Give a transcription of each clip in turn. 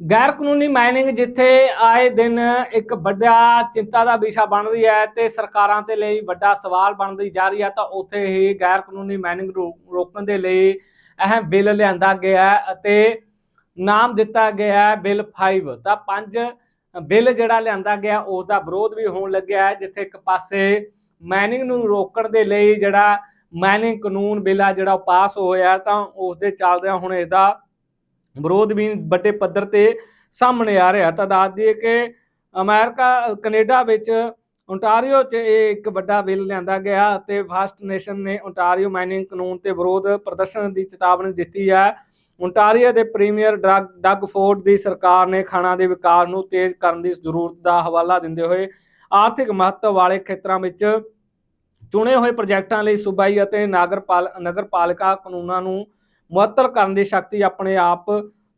ਗੈਰ ਕਾਨੂੰਨੀ ਮਾਈਨਿੰਗ ਜਿੱਥੇ ਆਏ ਦਿਨ ਇੱਕ ਵੱਡਾ ਚਿੰਤਾ ਦਾ ਵਿਸ਼ਾ ਬਣ ਰਹੀ ਹੈ ਤੇ ਸਰਕਾਰਾਂ ਤੇ ਲਈ ਵੱਡਾ ਸਵਾਲ ਬਣਦੀ ਜਾ ਰਹੀ ਹੈ, ਤਾਂ ਉੱਥੇ ਹੀ ਗੈਰ ਕਾਨੂੰਨੀ ਮਾਈਨਿੰਗ ਰੋ- ਰੋਕਣ ਦੇ ਲਈ ਅਹਿਮ ਬਿੱਲ ਲਿਆਂਦਾ ਗਿਆ ਹੈ ਅਤੇ ਨਾਮ ਦਿੱਤਾ ਗਿਆ ਹੈ ਬਿੱਲ 5 ਤਾਂ ਪੰਜ ਬਿੱਲ ਜਿਹੜਾ ਲਿਆਂਦਾ ਗਿਆ ਉਸ ਦਾ ਵਿਰੋਧ ਵੀ ਹੋਣ ਲੱਗਿਆ ਹੈ, ਜਿੱਥੇ ਇੱਕ ਪਾਸੇ ਮਾਈਨਿੰਗ ਨੂੰ ਰੋਕਣ ਦੇ ਲਈ ਜਿਹੜਾ ਮਾਈਨਿੰਗ ਕਾਨੂੰਨ ਬਿੱਲ ਆ ਜਿਹੜਾ ਉਹ ਪਾਸ ਹੋਇਆ ਤਾਂ ਉਸ ਦੇ ਚੱਲਦਿਆਂ ਹੁਣ ਇਸ ਦਾ ਵਿਰੋਧ ਵੀ ਵੱਡੇ ਪੱਧਰ ਤੇ ਸਾਹਮਣੇ ਆ ਰਿਹਾ। ਤਾਂ ਦੱਸ ਦਈਏ ਕਿ ਅਮਰੀਕਾ, ਕੈਨੇਡਾ ਵਿੱਚ ਓਨਟਾਰੀਓ 'ਚ ਇਹ ਇੱਕ ਵੱਡਾ ਬਿੱਲ ਲਿਆਂਦਾ ਗਿਆ ਅਤੇ ਫਸਟ ਨੇਸ਼ਨ ਨੇ ਓਨਟਾਰੀਓ ਮਾਈਨਿੰਗ ਕਾਨੂੰਨ ਤੇ ਵਿਰੋਧ ਪ੍ਰਦਰਸ਼ਨ ਦੀ ਚੇਤਾਵਨੀ ਦਿੱਤੀ ਹੈ। ਓਨਟਾਰੀਓ ਦੇ ਪ੍ਰੀਮੀਅਰ ਡਰਗ, ਡਗ ਫੋਰਡ ਦੀ ਸਰਕਾਰ ਨੇ ਖਾਣਾ ਦੇ ਵਿਕਾਸ ਨੂੰ ਤੇਜ਼ ਕਰਨ ਦੀ ਜ਼ਰੂਰਤ ਦਾ ਹਵਾਲਾ ਦਿੰਦੇ ਹੋਏ ਆਰਥਿਕ ਮਹੱਤਵ ਵਾਲੇ ਖੇਤਰਾਂ ਵਿੱਚ ਚੁਣੇ ਹੋਏ ਪ੍ਰੋਜੈਕਟਾਂ ਲਈ ਸੂਬਾਈ ਅਤੇ ਨਗਰਪਾਲ, ਨਗਰਪਾਲਿਕਾ ਕਾਨੂੰਨਾਂ ਨੂੰ ਮੁਅੱਤਲ ਕਰਨ ਦੀ ਸ਼ਕਤੀ ਆਪਣੇ ਆਪ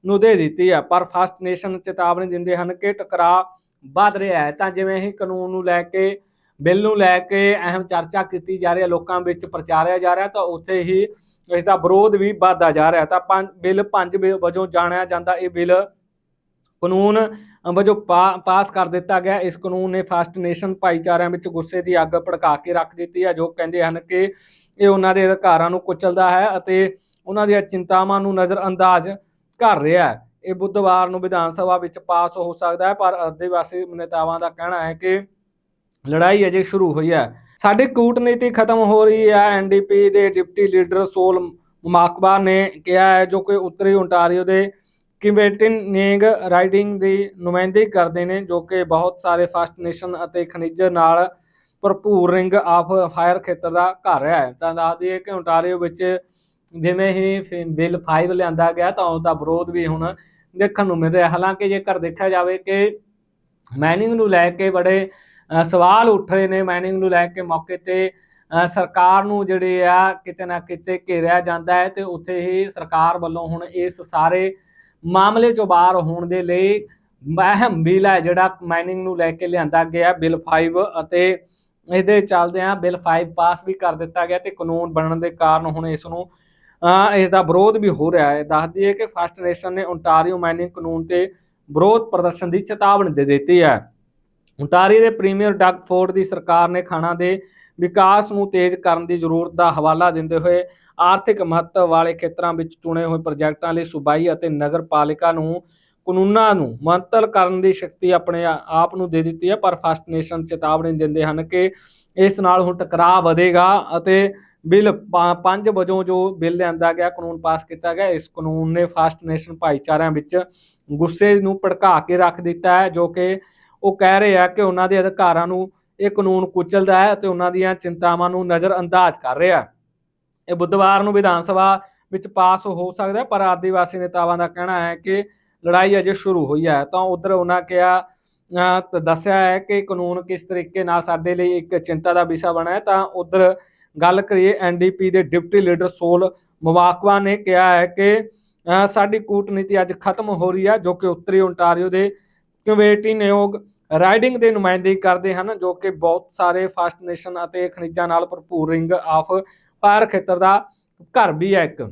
ਨੂੰ ਦੇ ਦਿੱਤੀ ਹੈ, ਪਰ ਫਸਟ ਨੇਸ਼ਨ ਚੇਤਾਵਨੀ ਦਿੰਦੇ ਹਨ ਕਿ ਟਕਰਾਅ ਵੱਧ ਰਿਹਾ ਹੈ। ਤਾਂ ਜਿਵੇਂ ਹੀ ਕਾਨੂੰਨ ਨੂੰ ਲੈ ਕੇ, ਬਿੱਲ ਨੂੰ ਲੈ ਕੇ ਅਹਿਮ ਚਰਚਾ ਕੀਤੀ ਜਾ ਰਹੀ ਹੈ, ਲੋਕਾਂ ਵਿੱਚ ਪ੍ਰਚਾਰਿਆ ਜਾ ਰਿਹਾ, ਤਾਂ ਉੱਥੇ ਹੀ ਇਸ ਦਾ ਵਿਰੋਧ ਵੀ ਵੱਧਦਾ ਜਾ ਰਿਹਾ ਤਾਂ ਪੰਜ, ਬਿੱਲ ਪੰਜ ਬਿ- ਵਜੋਂ ਜਾਣਿਆ ਜਾਂਦਾ, ਇਹ ਬਿੱਲ ਕਾਨੂੰਨ ਵਜੋਂ ਪਾ- ਪਾਸ ਕਰ ਦਿੱਤਾ ਗਿਆ। ਇਸ ਕਾਨੂੰਨ ਨੇ ਫਸਟ ਨੇਸ਼ਨ ਭਾਈਚਾਰਿਆਂ ਵਿੱਚ ਗੁੱਸੇ ਦੀ ਅੱਗ ਭੜਕਾ ਕੇ ਰੱਖ ਦਿੱਤੀ ਹੈ, ਜੋ ਕਹਿੰਦੇ ਹਨ ਕਿ ਇਹ ਉਹਨਾਂ ਦੇ ਅਧਿਕਾਰਾਂ ਨੂੰ ਕੁਚਲਦਾ ਹੈ ਅਤੇ ਉਹਨਾਂ ਦੀਆਂ ਚਿੰਤਾਵਾਂ ਨੂੰ ਨਜ਼ਰਅੰਦਾਜ਼ ਕਰ ਰਿਹਾ ਹੈ। ਇਹ ਬੁੱਧਵਾਰ ਨੂੰ ਵਿਧਾਨ ਸਭਾ ਵਿੱਚ ਪਾਸ ਹੋ ਸਕਦਾ ਹੈ, ਪਰ ਆਦਿਵਾਸੀ ਨੇਤਾਵਾਂ ਦਾ ਕਹਿਣਾ ਹੈ ਕਿ ਲੜਾਈ ਅਜੇ ਸ਼ੁਰੂ ਹੋਈ ਹੈ। ਸਾਡੀ ਕੂਟਨੀਤੀ ਖਤਮ ਹੋ ਰਹੀ ਹੈ। ਐਨਡੀਪੀ ਦੇ ਡਿਪਟੀ ਲੀਡਰ ਸੋਲ ਮਾਕਬਾ ਨੇ ਕਿਹਾ ਹੈ, ਜੋ ਕਿ ਉੱਤਰੀ ਓਨਟਾਰੀਓ ਦੇ ਕਿਵੇਟਿਨਿੰਗ ਰਾਈਡਿੰਗ ਦੀ ਨੁਮਾਇੰਦਗੀ ਕਰਦੇ ਨੇ, ਜੋ ਕਿ ਬਹੁਤ ਸਾਰੇ ਫਸਟ ਨੇਸ਼ਨ ਅਤੇ ਖਣਿਜ ਨਾਲ ਭਰਪੂਰ ਰਿੰਗ ਆਫ ਫਾਇਰ ਖੇਤਰ ਦਾ ਘਰ ਹੈ। ਤਾਂ ਦੱਸ ਦਈਏ ਕਿ ਓਨਟਾਰੀਓ ਵਿੱਚ ਜਿਵੇਂ ਹੀ ਬਿੱਲ 5 ਲਿਆਂਦਾ ਗਿਆ ਤਾਂ ਉਸ ਦਾ ਵਿਰੋਧ ਵੀ ਹੁਣ ਦੇਖਣ ਨੂੰ ਮਿਲ ਰਿਹਾ। ਹਾਲਾਂਕਿ ਜੇਕਰ ਦੇਖਿਆ ਜਾਵੇ ਕਿ ਮਾਈਨਿੰਗ ਨੂੰ ਲੈ ਕੇ ਬੜੇ ਸਵਾਲ ਉੱਠ ਰਹੇ ਨੇ। ਮਾਈਨਿੰਗ ਨੂੰ ਲੈ ਕੇ ਮੌਕੇ ਤੇ ਸਰਕਾਰ ਨੂੰ ਜਿਹੜੇ ਆ ਕਿਤੇ ਨਾ ਕਿਤੇ ਘੇਰਿਆ ਜਾਂਦਾ ਹੈ ਤੇ ਉੱਥੇ ਹੀ ਸਰਕਾਰ ਵੱਲੋਂ ਹੁਣ ਇਸ ਸਾਰੇ ਮਾਮਲੇ ਚੋਂ ਬਾਹਰ ਹੋਣ ਦੇ ਲਈ ਅਹਿਮ ਬਿੱਲ ਹੈ ਜਿਹੜਾ ਮਾਈਨਿੰਗ ਨੂੰ ਲੈ ਕੇ ਲਿਆਂਦਾ ਗਿਆ। ਬਿੱਲ 5 ਅਤੇ ਇਹਦੇ ਚੱਲਦਿਆਂ ਬਿੱਲ 5 ਪਾਸ ਵੀ ਕਰ ਦਿੱਤਾ ਗਿਆ ਤੇ ਕਾਨੂੰਨ ਬਣਨ ਦੇ ਕਾਰਨ ਹੁਣ ਇਸ ਨੂੰ ਇਸ ਦਾ ਵਿਰੋਧ ਵੀ ਹੋ ਰਿਹਾ ਹੈ। ਦੱਸ ਦਈਏ ਕਿ ਫਸਟ ਨੇਸ਼ਨ ਨੇ ਓਨਟਾਰੀਓ ਮਾਈਨਿੰਗ ਕਾਨੂੰਨ ਤੇ ਵਿਰੋਧ ਪ੍ਰਦਰਸ਼ਨ ਦੀ ਚੇਤਾਵਨੀ ਦੇ ਦਿੱਤੀ ਹੈ। ਓਨਟਾਰੀਓ ਦੇ ਪ੍ਰੀਮੀਅਰ ਡਗ ਫੋਰਡ ਦੀ ਸਰਕਾਰ ਨੇ ਖਾਣਾ ਦੇ ਵਿਕਾਸ ਨੂੰ ਤੇਜ਼ ਕਰਨ ਦੀ ਜ਼ਰੂਰਤ ਦਾ ਹਵਾਲਾ ਦਿੰਦੇ ਹੋਏ ਆਰਥਿਕ ਮਹੱਤਵ ਵਾਲੇ ਖੇਤਰਾਂ ਵਿੱਚ ਚੁਣੇ ਹੋਏ ਪ੍ਰੋਜੈਕਟਾਂ ਲਈ ਸੂਬਾਈ ਅਤੇ ਨਗਰਪਾਲਿਕਾ ਨੂੰ, ਕਾਨੂੰਨਾਂ ਨੂੰ ਮੁਅੱਤਲ ਕਰਨ ਦੀ ਸ਼ਕਤੀ ਆਪਣੇ ਆਪ ਨੂੰ ਦੇ ਦਿੱਤੀ ਹੈ। ਪਰ ਫਸਟ ਨੇਸ਼ਨ ਚੇਤਾਵਨੀ ਦਿੰਦੇ ਹਨ ਕਿ ਇਸ ਨਾਲ ਹੁਣ ਟਕਰਾਅ ਵਧੇਗਾ ਅਤੇ ਬਿੱਲ 5 ਵਜੋਂ ਜੋ ਬਿੱਲ ਲਿਆਂਦਾ ਗਿਆ, ਕਾਨੂੰਨ ਪਾਸ ਕੀਤਾ ਗਿਆ, ਇਸ ਕਾਨੂੰਨ ਨੇ ਫਸਟ ਨੇਸ਼ਨ ਭਾਈਚਾਰਿਆਂ ਵਿੱਚ ਗੁੱਸੇ ਨੂੰ ਭੜਕਾ ਕੇ ਰੱਖ ਦਿੱਤਾ ਹੈ, ਜੋ ਕਿ ਉਹ ਕਹਿ ਰਹੇ ਆ ਕਿ ਉਹਨਾਂ ਦੇ ਅਧਿਕਾਰਾਂ ਨੂੰ ਇਹ ਕਾਨੂੰਨ ਕੁਚਲਦਾ ਹੈ ਅਤੇ ਉਹਨਾਂ ਦੀਆਂ ਚਿੰਤਾਵਾਂ ਨੂੰ ਨਜ਼ਰ ਅੰਦਾਜ਼ ਕਰ ਰਿਹਾ ਇਹ ਬੁੱਧਵਾਰ ਨੂੰ ਵਿਧਾਨ ਸਭਾ ਵਿੱਚ ਪਾਸ ਹੋ ਸਕਦਾ ਪਰ ਆਦੀਵਾਸੀ ਨੇਤਾਵਾਂ ਦਾ ਕਹਿਣਾ ਹੈ ਕਿ ਲੜਾਈ ਅਜੇ ਸ਼ੁਰੂ ਹੋਈ ਹੈ। ਤਾਂ ਉਧਰ ਉਹਨਾਂ ਕਿਹਾ ਦੱਸਿਆ ਹੈ ਕਿ ਕਾਨੂੰਨ ਕਿਸ ਤਰੀਕੇ ਨਾਲ ਸਾਡੇ ਲਈ ਇੱਕ ਚਿੰਤਾ ਦਾ ਵਿਸ਼ਾ ਬਣਾ ਹੈ। ਤਾਂ ਉਧਰ ਗੱਲ ਕਰੀਏ ਐਨਡੀਪੀ ਦੇ ਡਿਪਟੀ ਲੀਡਰ ਸੋਲ ਮਵਾਕਵਾ ਨੇ ਕਿਹਾ ਹੈ ਕਿ ਸਾਡੀ ਕੂਟਨੀਤੀ ਅੱਜ ਖਤਮ ਹੋ ਰਹੀ ਹੈ ਜੋ ਕਿ ਉੱਤਰੀ ਓਨਟਾਰੀਓ ਦੇ ਕਮੇਟੀ ਨਿਯੋਗ ਰਾਈਡਿੰਗ ਦੇ ਨੁਮਾਇੰਦੇ ਕਰਦੇ ਹਨ, ਜੋ ਕਿ ਬਹੁਤ ਸਾਰੇ ਫਸਟ ਨੇਸ਼ਨ ਅਤੇ ਖਣਿਜਾਂ ਨਾਲ ਭਰਪੂਰ ਰਿੰਗ ਆਫ ਪਾਇਰ ਖੇਤਰ ਦਾ ਘਰ ਵੀ ਹੈ ਇੱਕ।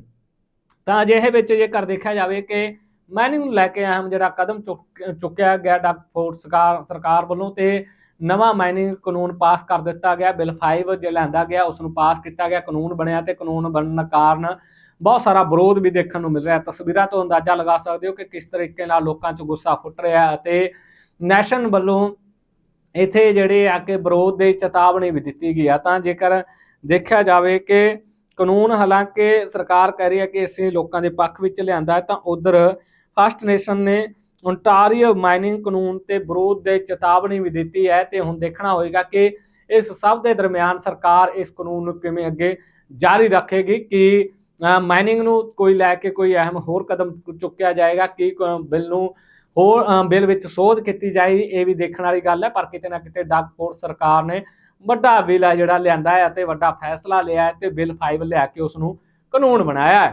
ਤਾਂ ਅਜਿਹੇ ਵਿੱਚ ਜੇਕਰ ਦੇਖਿਆ ਜਾਵੇ ਕਿ ਮਾਈਨਿੰਗ ਨੂੰ ਲੈ ਕੇ ਅਹਿਮ ਜਿਹੜਾ ਕਦਮ ਚੁੱਕ- ਚੁੱਕਿਆ ਗਿਆ ਡਗ ਸਰਕਾਰ ਸਰਕਾਰ ਵੱਲੋਂ ਤੇ ਨਵਾਂ ਮਾਈਨਿੰਗ ਕਾਨੂੰਨ ਪਾਸ ਕਰ ਦਿੱਤਾ ਗਿਆ, ਬਿੱਲ 5 ਜੇ ਲਿਆਂਦਾ ਗਿਆ ਉਸ ਨੂੰ ਪਾਸ ਕੀਤਾ ਗਿਆ, ਕਾਨੂੰਨ ਬਣਿਆ ਤੇ ਕਾਨੂੰਨ ਬਣਨ ਕਾਰਨ ਬਹੁਤ ਸਾਰਾ ਵਿਰੋਧ ਵੀ ਦੇਖਣ ਨੂੰ ਮਿਲ ਰਿਹਾ। ਤਸਵੀਰਾਂ ਤੋਂ ਅੰਦਾਜ਼ਾ ਲਗਾ ਸਕਦੇ ਹੋ ਕਿ ਕਿਸ ਤਰੀਕੇ ਨਾਲ ਲੋਕਾਂ 'ਚ ਗੁੱਸਾ ਫੁੱਟ ਰਿਹਾ ਅਤੇ ਨੈਸ਼ਨ ਵੱਲੋਂ ਇੱਥੇ ਜਿਹੜੇ ਆ ਕੇ ਵਿਰੋਧ ਦੇ ਚੇਤਾਵਨੀ ਵੀ ਦਿੱਤੀ ਗਈ ਆ। ਤਾਂ ਜੇਕਰ ਦੇਖਿਆ ਜਾਵੇ ਕਿ ਕਾਨੂੰਨ ਹਾਲਾਂਕਿ ਸਰਕਾਰ ਕਹਿ ਰਹੀ ਹੈ ਕਿ ਅਸੀਂ ਲੋਕਾਂ ਦੇ ਪੱਖ ਵਿੱਚ ਲਿਆਂਦਾ ਤਾਂ ਉਧਰ ਫਸਟ ਨੇਸ਼ਨ ਨੇ ਓਨਟਾਰੀਓ ਮਾਈਨਿੰਗ ਕਾਨੂੰਨ ਤੇ ਵਿਰੋਧ ਦੇ ਚੇਤਾਵਨੀ ਵੀ ਦਿੱਤੀ ਹੈ ਤੇ ਹੁਣ ਦੇਖਣਾ ਹੋਏਗਾ ਕਿ ਇਸ ਸਭ ਦੇ ਦਰਮਿਆਨ ਸਰਕਾਰ ਇਸ ਕਾਨੂੰਨ ਨੂੰ ਕਿਵੇਂ ਅੱਗੇ ਜਾਰੀ ਰੱਖੇਗੀ ਕਿ ਮਾਈਨਿੰਗ ਨੂੰ ਕੋਈ ਲੈ ਕੇ ਕੋਈ ਅਹਿਮ ਹੋਰ ਕਦਮ ਚੁੱਕਿਆ ਜਾਏਗਾ, ਕਿ ਕ- ਬਿੱਲ ਨੂੰ ਹੋਰ ਬਿੱਲ ਵਿੱਚ ਸੋਧ ਕੀਤੀ ਜਾਏਗੀ, ਇਹ ਵੀ ਦੇਖਣ ਵਾਲੀ ਗੱਲ ਹੈ, ਪਰ ਕਿਤੇ ਨਾ ਕਿਤੇ ਡਗ ਫੋਰਸ ਸਰਕਾਰ ਨੇ ਵੱਡਾ ਬਿੱਲ ਹੈ ਜਿਹੜਾ ਲਿਆਂਦਾ ਹੈ ਅਤੇ ਵੱਡਾ ਫੈਸਲਾ ਲਿਆ ਹੈ ਤੇ ਬਿੱਲ 5 ਲਿਆ ਕੇ ਉਸ ਨੂੰ ਕਾਨੂੰਨ ਬਣਾਇਆ ਹੈ।